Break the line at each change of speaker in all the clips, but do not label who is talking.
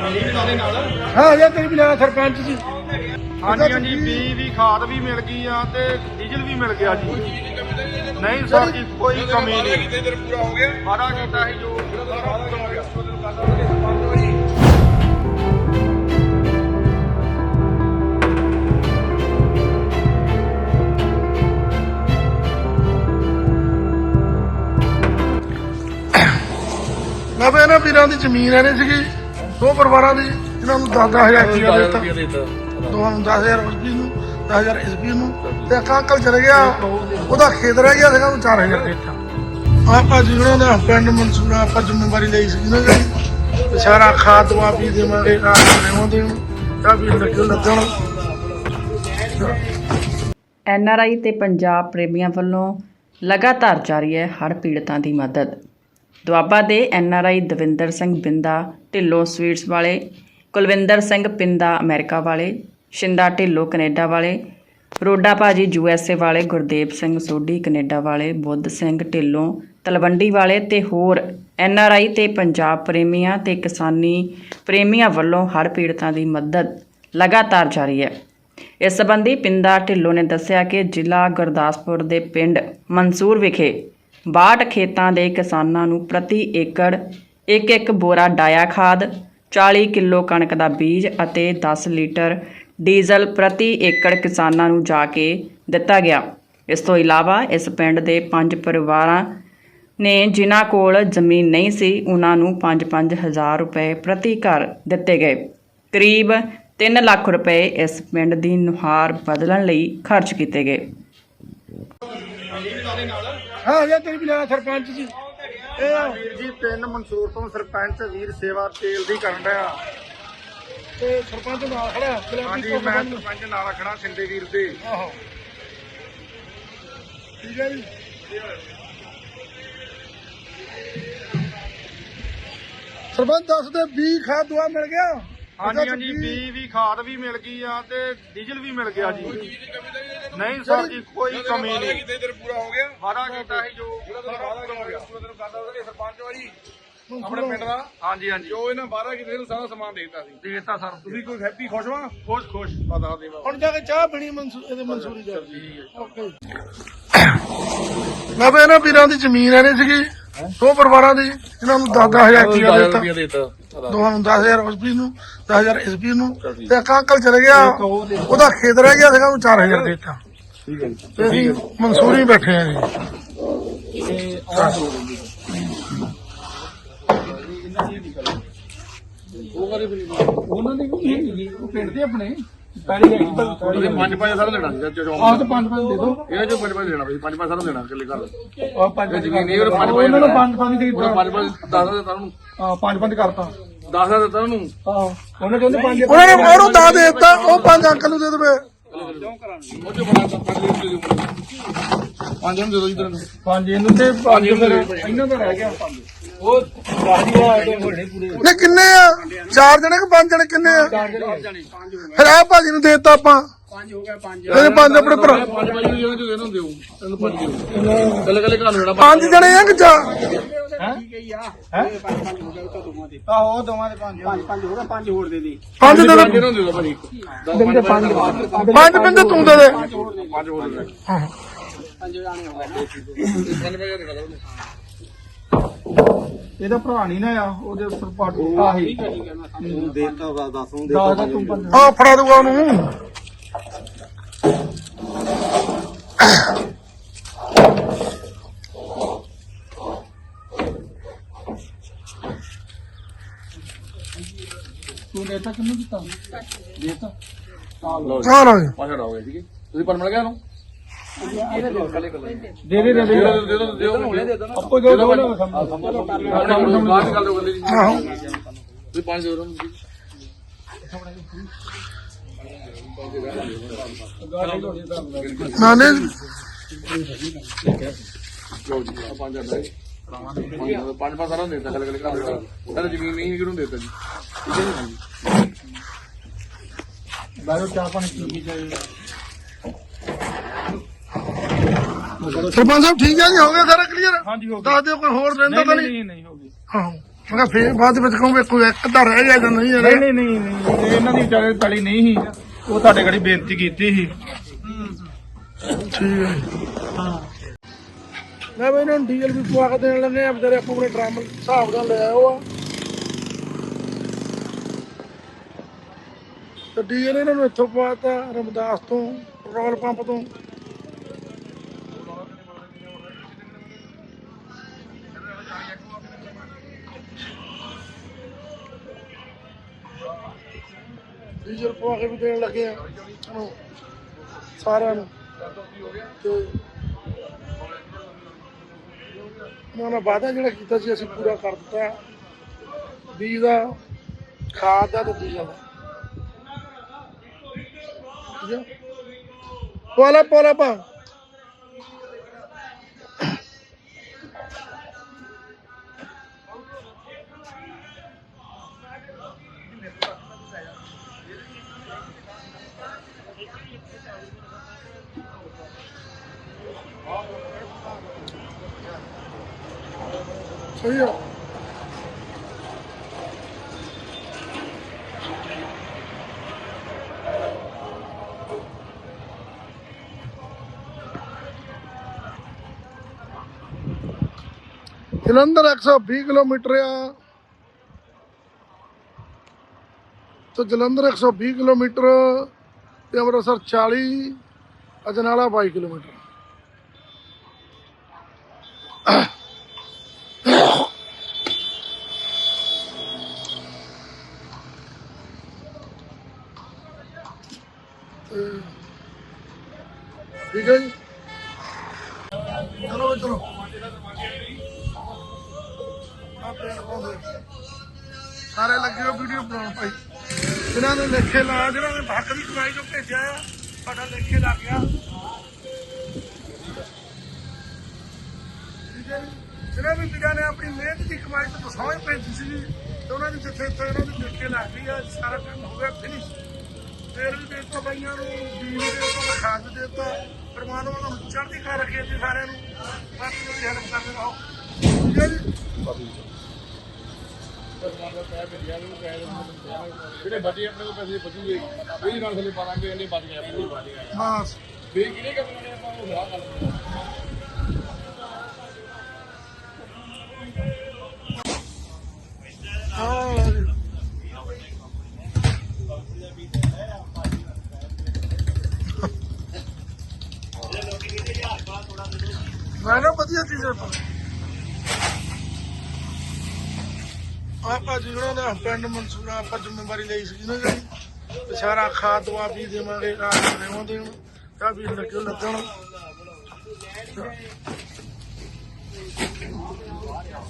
ਹਾਂ ਜੇ ਤੇਰੀ ਵੀ ਲੈਣਾ ਸਰਪੰਚ ਜੀ
ਹਾਂਜੀ ਹਾਂਜੀ ਬੀ ਵੀ ਖਾਦ ਵੀ ਮਿਲ ਗਈ ਆ ਤੇ ਡੀਜ਼ਲ ਵੀ ਮਿਲ ਗਿਆ ਜੀ। ਨਹੀਂ ਸਰ ਜੀ ਕੋਈ ਕਮੀ ਨਹੀਂ। ਕਿਤੇ ਪੂਰਾ ਹੋ ਗਿਆ। ਵਾਦਾ ਕੀਤਾ ਸੀ ਜੋ
ਵੀ ਇਹਨਾਂ ਵੀਰਾਂ ਦੀ ਜ਼ਮੀਨ ਐਨੇ ਸੀਗੀ। ਦੋ ਪਰਿਵਾਰਾਂ ਦੀ ਇਹਨਾਂ ਨੂੰ 10-10000 ਰੁਪਇਆ ਦਿੱਤਾ। ਦੋਵਾਂ ਨੂੰ 10000 ਉਸਪੀ ਨੂੰ 10000 ਇਸਪੀ ਨੂੰ। ਤੇ ਇੱਕ ਅੰਕਲ ਚਲੇ ਗਿਆ ਉਹਦਾ ਖੇਤ ਰਹਿ ਗਿਆ ਸੀਗਾ ਉਹਨੂੰ 4000 ਦਿੱਤਾ। ਆਪਾਂ ਜੀ ਉਹਨਾਂ ਦਾ ਪਿੰਡ ਮਨਸੂਰਾ ਆਪਾਂ ਜ਼ਿੰਮੇਵਾਰੀ ਲਈ ਸੀ ਨਾ ਜੀ ਸਾਰਾ ਖਾਦ ਦਵਾ ਵੀ ਦੇਵਾਂਗੇ ਰਾਤ ਨੂੰ ਦੇਣ। ਤਾਂ ਵੀ ਲੱਗੋ ਲੱਗਣ।
ਐਨਆਰਆਈ ਤੇ ਪੰਜਾਬ ਪ੍ਰੇਮੀਆਂ ਵੱਲੋਂ ਲਗਾਤਾਰ ਜਾਰੀ ਹੈ ਹੜ੍ਹ ਪੀੜਤਾਂ ਦੀ ਮਦਦ। ਦੁਆਬਾ ਦੇ ਐਨਆਰਆਈ ਦਵਿੰਦਰ ਸਿੰਘ ਬਿੰਦਾ, ਢਿੱਲੋਂ ਸਵੀਟਸ ਵਾਲੇ, ਕੁਲਵਿੰਦਰ ਸਿੰਘ ਪਿੰਦਾ ਅਮਰੀਕਾ ਵਾਲੇ, ਸ਼ਿੰਦਾ ਢਿੱਲੋਂ ਕੈਨੇਡਾ ਵਾਲੇ, ਰੋਡਾ ਭਾਜੀ ਯੂਐਸਏ ਵਾਲੇ, ਗੁਰਦੇਵ ਸਿੰਘ ਸੋਢੀ ਕੈਨੇਡਾ ਵਾਲੇ, ਬੁੱਧ ਸਿੰਘ ਢਿੱਲੋਂ, ਤਲਵੰਡੀ ਵਾਲੇ ਤੇ ਹੋਰ ਐਨਆਰਆਈ ਤੇ ਪੰਜਾਬ ਪ੍ਰੇਮੀਆਂ ਤੇ ਕਿਸਾਨੀ ਪ੍ਰੇਮੀਆਂ ਵੱਲੋਂ ਹੜ੍ਹ ਪੀੜਤਾਂ ਦੀ ਮਦਦ ਲਗਾਤਾਰ ਜਾਰੀ ਹੈ। ਇਸ ਸੰਬੰਧੀ ਪਿੰਦਾ ਢਿੱਲੋਂ ਨੇ ਦੱਸਿਆ ਕਿ ਜ਼ਿਲ੍ਹਾ ਗੁਰਦਾਸਪੁਰ ਦੇ ਪਿੰਡ ਮਨਸੂਰ ਵਿਖੇ 62 ਖੇਤਾਂ ਦੇ ਕਿਸਾਨਾਂ ਨੂੰ ਪ੍ਰਤੀ ਏਕੜ ਇੱਕ ਇੱਕ ਬੋਰਾ ਡਾਇਆ ਖਾਦ 40 ਕਿਲੋ ਕਣਕ ਦਾ ਬੀਜ ਅਤੇ 10 ਲੀਟਰ ਡੀਜ਼ਲ ਪ੍ਰਤੀ ਏਕੜ ਕਿਸਾਨਾਂ ਨੂੰ ਜਾ ਕੇ ਦਿੱਤਾ ਗਿਆ। ਇਸ ਤੋਂ ਇਲਾਵਾ ਇਸ ਪਿੰਡ ਦੇ ਪੰਜ ਪਰਿਵਾਰਾਂ ਨੇ ਜਿਨ੍ਹਾਂ ਕੋਲ ਜ਼ਮੀਨ ਨਹੀਂ ਸੀ, ਉਹਨਾਂ ਨੂੰ 5-5 ਹਜ਼ਾਰ ਰੁਪਏ ਪ੍ਰਤੀ ਘਰ ਦਿੱਤੇ ਗਏ। ਕਰੀਬ 3 ਲੱਖ ਰੁਪਏ ਇਸ ਪਿੰਡ ਦੀ ਨੁਹਾਰ ਬਦਲਣ ਲਈ ਖਰਚ ਕੀਤੇ ਗਏ।
ਹਾਂ ਜੇ ਤੇਰੀ ਲੈਣਾ ਸਰਪੰਚ ਜੀ ਇਹ
ਵੀਰ ਜੀ ਪਿੰਡ ਮਨਸੂਰ ਤੋਂ ਸਰਪੰਚ ਵੀਰ ਸੇਵਾ ਤੇਲ ਦੀ ਕਰਨ ਰਿਹਾ
ਤੇ ਸਰਪੰਚ ਨਾਲ ਖੜਾ ਗੁਲਾਬੀ
ਹਾਂਜੀ
ਧੁੱਪ
ਮੈਂ। ਸਰਪੰਚ ਨਾਲ ਖੜਾ ਸਿੰਦੇ ਵੀਰ ਦੇ।
ਆਹੋ। ਠੀਕ ਹੈ ਜੀ। ਸਰਪੰਚ ਦੱਸ ਦੇ 20 ਖਾਦ ਦੁਆ ਮਿਲ ਗਿਆ?
ਹਾਂਜੀ ਹਾਂਜੀ ਬੀ ਵੀ ਖਾਦ ਵੀ ਮਿਲ ਗਈ ਆ ਤੇ ਡੀਜ਼ਲ ਵੀ ਮਿਲ ਗਿਆ ਜੀ। ਨਹੀਂ ਸਰ ਜੀ ਕੋਈ ਕਮੀ ਨਹੀਂ। ਕਿਤੇ ਪੂਰਾ ਹੋ ਗਿਆ। ਵਾਦਾ ਕੀਤਾ ਸੀ ਜੋ
ਸਰਪੰਚ ਵਾਰੀ ਆਪਣੇ ਪਿੰਡ ਦਾ।
ਹਾਂਜੀ ਹਾਂਜੀ।
ਜੋ ਇਹਨਾਂ 12 ਕਿਤੇ ਨੂੰ ਸਾਰਾ ਸਮਾਨ ਦੇ ਦਿੱਤਾ ਸੀ।
ਦੇਤਾ ਸਰ।
ਤੁਸੀਂ ਕੋਈ ਹੈਪੀ ਖੁਸ਼ ਵਾ?
ਖੁਸ਼ ਖੁਸ਼।
ਪਤਾ ਦੇਵਾ
ਹੁਣ ਜਾ ਕੇ ਚਾਹ ਇਹਦੇ ਮਨਸੂਰੀ ਜਾ ਓਕੇ ਮੈਂ ਵੀ ਇਹਨਾਂ ਵੀਰਾਂ ਦੀ ਜ਼ਮੀਨ ਐਨੇ ਸੀਗੀ? ਦੋ ਪਰਿਵਾਰਾਂ ਦੀ ਇਹਨਾਂ ਨੂੰ 10-10000 ਰੁਪਇਆ ਦਿੱਤਾ। ਦੋਵਾਂ ਨੂੰ 10000 ਉਸਪੀ ਨੂੰ 10000 ਇਸਪੀ ਨੂੰ ਤੇ ਅੰਕਲ ਚਲੇ ਗਿਆ ਉਹਦਾ ਖੇਤ ਰਹਿ ਗਿਆ ਸੀਗਾ ਉਹਨੂੰ 4000 ਦਿੱਤਾ। ਤੇ ਅਸੀਂ ਮਨਸੂਰੀ ਬੈਠੇ ਆ ਜੀ।
ਉਹਨਾਂ ਦੀ ਉਹ ਪਿੰਡ ਦੇ ਆਪਣੇ। ਪੈੜੀ ਹੈਗੀ
ਤੁਸੀਂ ਪੰਜ ਪੰਜ ਸਾਰਾ ਦੇਣਾ ਸੀ ਜੋ
ਆਹ ਤਾਂ ਪੰਜ ਪੰਜ ਦੇ ਦੋ
ਇਹ ਜੋ ਪੰਜ ਪੰਜ ਦੇਣਾ ਸੀ ਪੰਜ ਪੰਜ ਸਾਰਾ ਦੇਣਾ ਕਿੱਲੇ ਘਰ।
ਆਹ ਪੰਜ
ਇਹ ਜ਼ਮੀਨ ਉਹ ਪੰਜ ਪੰਜ
ਉਹਨਾਂ ਨੂੰ। ਪੰਜ ਪੰਜ ਦੇ
ਉਹ
ਦਿੱਤਾ
ਪੰਜ ਪੰਜ 10 ਦਿੱਤਾ ਉਹਨੂੰ।
ਆਹ ਪੰਜ ਪੰਜ ਕਰਤਾ।
10 ਦਿੱਤਾ ਉਹਨੂੰ।
ਆਹ ਉਹਨੇ ਕਹਿੰਦੇ ਪੰਜ
ਉਹਨਾਂ ਉਹਨੂੰ ਦਾ ਦੇ ਦਿੱਤਾ ਉਹ ਪੰਜ ਅੰਕਲ ਨੂੰ ਦੇ ਦੇਵੇ।
ਉਹ ਜੋ ਬਣਾ ਤਾ ਪੰਜ ਦੇ ਦਿਓ। ਪੰਜ ਨੂੰ ਦੇ ਦਿਓ ਇਧਰ ਨੂੰ
ਪੰਜ ਇਹਨੂੰ ਤੇ ਪੰਜ ਫਿਰ ਇਹਨਾਂ ਦਾ ਰਹਿ ਗਿਆ। ਪੰਜ ਉਹ ਹੋਣੇ ਪੂਰੇ
ਕਿੰਨੇ ਆ? ਚਾਰ ਜਣੇ ਕਿ ਪੰਜ ਜਣੇ? ਕਿੰਨੇ ਆ?
ਚਾਰ ਜਣੇ
ਫਿਰ ਆ ਭਾਜੀ ਨੂੰ ਦੇ ਦਿੱਤਾ ਆਪਾਂ।
ਪੰਜ ਹੋ ਗਿਆ ਪੰਜ।
ਇਹਦੇ ਪੰਜ ਆਪਣੇ ਭਰਾ।
ਪੰਜ ਪੰਜ ਨੂੰ ਜਿਹੜਾ ਇਹਨੂੰ ਦਿਓ ਇਹਨੂੰ ਪੰਜ ਦਿਓ ਕੱਲੇ ਕੱਲੇ ਘਰ ਨੂੰ ਜਿਹੜਾ
ਪੰਜ ਜਣੇ ਆ ਕਿ ਚਾਰ
ਆਹੋ ਦੋਵਾਂ ਦੇ ਪੰਜ। ਪੰਜ ਪੰਜ ਹੋ ਗਿਆ ਪੰਜ ਹੋਰ ਦੇ ਦੇ।
ਪੰਜ ਦੇ ਦੇ।
ਭਾਜੀ
ਦਿੰਦੇ ਪੰਜ
ਪੰਜ। ਬਿੰਦੇ ਤੂੰ ਦੇ ਦੇ।
ਪੰਜ ਹੋਰ ਦੇ।
ਹਾਂ।
ਪੰਜ ਪੰਜ ਦੇਣਾ ਉਹਨੂੰ
ਇਹਦਾ ਭਰਾ ਨਹੀਂ ਨਾ ਆ ਉਹਦੇ ਉੱਪਰ ਪਾਟੂ ਆਹੀ।
ਦੇਤਾ ਵਾ ਦੱਸੂ
ਦੱਸ ਦਾ ਤੂੰ ਪੰਜ
ਆ ਫੜਾ ਦੂਗਾ ਉਹਨੂੰ।
ਤੂੰ ਦੇਤਾ ਕਿੰਨੂੰ ਦਿੱਤਾ? ਦੇਤਾ।
ਆ ਲਓ ਜੀ।
ਪੰਜ ਹੋ ਗਏ ਠੀਕ ਹੈ ਤੁਸੀਂ ਪਰ ਮਿਲ ਗਿਆ ਉਹਨੂੰ?
ਦੇ ਦੇ ਦੇ ਦੇ
ਦਿਓ ਦਿਓ ਦਿਓ
ਆਪੋ ਜੋ ਦੋ ਨਾ
ਬਾਹਰ ਨਿਕਾਲ ਦਿਓ ਗੱਲੇ ਜੀ
ਆਹੋ
ਤੁਸੀਂ ਪੰਜ ਦਿਓ ਉਹਨੂੰ ਜੀ
ਨਾਨੇ
ਲਓ ਜੀ ਆਹ ਪੰਜ ਹਜ਼ਾਰ ਦੇ ਪੰਜ ਪੰਜ ਸਾਰਾ ਦੇ ਦਿੱਤਾ ਕੱਲੇ ਕੱਲੇ ਘਰ ਦਾ ਜ਼ਮੀਨ ਨਹੀਂ ਕਿਹਨੂੰ ਦੇ ਦਿੱਤਾ ਜੀ ਠੀਕ ਹੈ ਜੀ
ਬਾਇਓ ਚਾਹ ਪਾਣੀ ਪੀ ਕੇ
ਸਰਪੰਚ ਸਾਹਿਬ ਠੀਕ ਹੈ ਜੀ? ਹੋ ਗਿਆ ਸਾਰਾ ਕਲੀਅਰ
ਹਾਂਜੀ ਹੋ ਗਿਆ
ਦੱਸ ਦਿਓ ਕੋਈ ਹੋਰ ਰਹਿੰਦਾ ਤਾਂ ਨਹੀਂ
ਨਹੀਂ? ਨਹੀਂ ਹੋ ਗਈ
ਹਾਂ। ਮੈਂ ਕਿਹਾ ਫੇਰ ਬਾਅਦ ਵਿੱਚ ਕਹੋਗੇ ਕੋਈ ਇੱਕ ਤਾਂ ਰਹਿ ਗਿਆ ਜਾਂ ਨਹੀਂ
ਨਹੀਂ
ਰਹਿ
ਨਹੀਂ ਨਹੀਂ ਨਹੀਂ, ਇਹਨਾਂ ਦੀ ਵਿਚਾਰੇ ਤਲੀ ਨਹੀਂ ਸੀ। ਉਹ ਤੁਹਾਡੇ ਘੜੀ ਬੇਨਤੀ ਕੀਤੀ ਸੀ।
ਠੀਕ ਹੈ। ਮੈਂ ਵੀ ਇਹਨਾਂ ਨੂੰ ਡੀਜ਼ਲ ਵੀ ਪਵਾ ਕੇ ਦੇਣ ਲੱਗੇ ਆ ਵਿਚਾਰੇ ਆਪੋ ਆਪਣੇ ਡਰਮ ਹਿਸਾਬ ਦਾ ਲੈ ਆਓ ਆ। ਤੇ ਡੀਜ਼ਲ ਇਹਨਾਂ ਨੂੰ ਇੱਥੋਂ ਪਵਾਤਾ ਰਮਦਾਸ ਤੋਂ ਪੈਟਰੋਲ ਪੰਪ ਤੋਂ। ਡੀਜ਼ਲ ਪਵਾ ਕੇ ਵੀ ਦੇਣ ਲੱਗੇ ਆ, ਉਹਨੂੰ ਸਾਰਿਆਂ ਨੂੰ। ਤੇ ਉਹਨਾਂ ਨੇ ਵਾਅਦਾ ਜਿਹੜਾ ਕੀਤਾ ਸੀ, ਅਸੀਂ ਪੂਰਾ ਕਰ ਦਿੱਤਾ। ਬੀਜ ਦਾ, ਖਾਦ ਦਾ ਤੇ ਡੀਜ਼ਲ ਦਾ। ਠੀਕ ਹੈ ਪੋਲਾ ਪੋਲਾ ਪਾ ਸਹੀ ਆ ਜਲੰਧਰ 120 ਕਿਲੋਮੀਟਰ ਆ। ਤੇ ਜਲੰਧਰ 120 ਕਿਲੋਮੀਟਰ ਤੇ ਅੰਮ੍ਰਿਤਸਰ 40 ਅਜਨਾਲਾ 22 ਕਿਲੋਮੀਟਰ। ਠੀਕ ਹੈ ਜੀ। ਚਲੋ ਚਲੋ। ਸਾਰੇ ਲੱਗੇ ਹੋ ਵੀਡੀਓ ਬਣਾਉਣ ਭਾਈ। ਜਿਨ੍ਹਾਂ ਨੇ ਲੇਖੇ ਲਾ ਜਿਹਨਾਂ ਨੇ ਹੱਕ ਦੀ ਕਮਾਈ ਚੋਂ ਭੇਜਿਆ ਆ, ਸਾਡਾ ਲੇਖੇ ਲੱਗ ਗਿਆ। ਠੀਕ ਹੈ ਜੀ? ਜਿਹਨਾਂ ਵੀ ਵੀਰਾਂ ਨੇ ਆਪਣੀ ਮਿਹਨਤ ਦੀ ਕਮਾਈ ਤੋਂ ਸੌਂ ਭੇਜੀ ਸੀ ਤੇ ਉਹਨਾਂ ਦੀ ਜਿੱਥੇ ਇੱਥੇ ਉਹਨਾਂ ਦੀ ਲੇਖੇ ਲੱਗ ਗਈ ਆ, ਸਾਰਾ ਕੰਮ ਹੋ ਗਿਆ ਫਿਨਿਸ਼ ਤੇਲ ਵੀ ਦੇ ਦਿੱਤਾ ਬਾਈਆਂ ਨੂੰ ਬੀਜ ਵੀ ਦਿੱਤਾ ਖਾਦ ਦੇ ਦਿੱਤਾ। ਪਰਮਾਤਮਾ ਨੂੰ ਚੜ੍ਹਦੀ ਕਲਾ ਰੱਖੇ ਜੀ ਸਾਰਿਆਂ ਨੂੰ। ਬਾਕੀ ਉਹਦੀ ਹੈਲਪ ਕਰਦੇ ਰਹੋ ਹੈ
ਜਿਹੜੇ ਬਚੇ ਆਪਣੇ ਕੋਲ ਪੈਸੇ ਬਚੂਗੇ ਇਹਦੇ ਨਾਲ ਥੱਲੇ ਪਾਵਾਂਗੇ ਇਹਨੇ ਬਚ ਗਿਆ ਬਚ ਗਿਆ।
ਬਸ
ਫੇਰ ਕਿਹਨੇ ਕਰਨਾ ਨੇ ਆਪਾਂ ਉਹ ਵਿਆਹ ਕਰ ਲੈਣਾ
ਹਾਂ ਜੀ। ਮੈਂ ਨਾ ਵਧੀਆ ਚੀਜ਼ ਹੈ ਆਪਾਂ ਜਿਹੜਾ ਦਾ ਪਿੰਡ ਮਨਸੂਰਾ ਆਪਾਂ ਜ਼ਿੰਮੇਵਾਰੀ ਲਈ ਸੀ ਨਾ ਜਿਹੜੀ ਸਾਰਾ ਖਾਦ ਦਵਾ ਵੀ ਦੇਵਾਂਗੇ, ਰਾਤ ਨੂੰ ਦੇਣ। ਤਾਂ ਵੀ ਲੱਗੇ ਲੱਗਣ।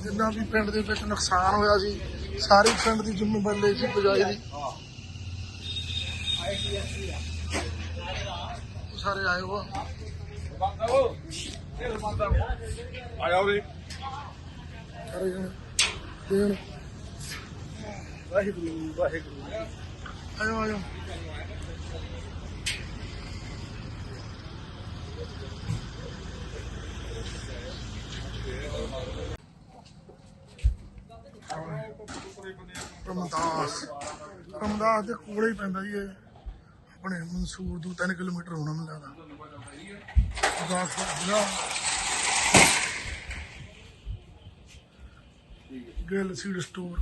ਜਿੰਨਾ ਵੀ ਪਿੰਡ ਦੇ ਵਿੱਚ ਨੁਕਸਾਨ ਹੋਇਆ ਸੀ, ਸਾਰੀ ਪਿੰਡ ਦੀ ਜ਼ਿੰਮੇਵਾਰੀ ਲਈ ਸੀ ਬਜਾਏ ਦੀ। ਸਾਰੇ ਆਏ ਹੋ
ਆਇਆ ਉਹਦੇ
ਸਾਰੇ ਜਣੇ ਦੇਣ ਵਾਹਿਗੁਰੂ ਵਾਹਿਗੁਰੂ ਆਇਓ ਆਇਓ ਰਮਦਾਸ। ਰਮਦਾਸ ਦੇ ਕੋਲੇ ਹੀ ਪੈਂਦਾ ਜੀ ਇਹ। ਆਪਣੇ ਮਨਸੂਰ ਤੋਂ 3 ਕਿਲੋਮੀਟਰ ਹੋਣਾ ਮੈਨੂੰ ਲੱਗਦਾ। ਰਮਦਾਸ ਜ਼ਿਲ੍ਹਾ ਗਿੱਲ ਸੀਡ ਸਟੋਰ।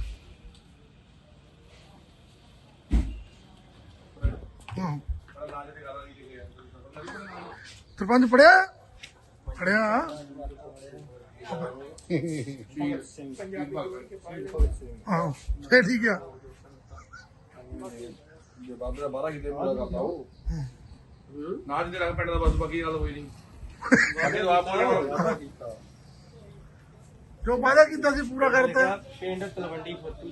ਸਰਪੰਚ ਪੜਿਆ? ਪੜਿਆ। ਹਾਂ, ਫੇਰ ਠੀਕ ਆ।
ਜੇ ਬਾਬੇ ਦਾ ਕਿਤੇ ਪੂਰਾ ਕਰਦਾ ਉਹ। ਨਾ ਜਿਹਦੇ ਰੰਗ ਪਿੰਡ ਦਾ ਬਸ, ਬਾਕੀ ਗੱਲ ਹੋਈ ਨਹੀਂ।
ਜੋ ਵਾਅਦਾ ਕੀਤਾ। ਸੀ ਪੂਰਾ ਕਰਤਾ?
ਪਿੰਡ ਤਲਵੰਡੀ ਫੱਤੂ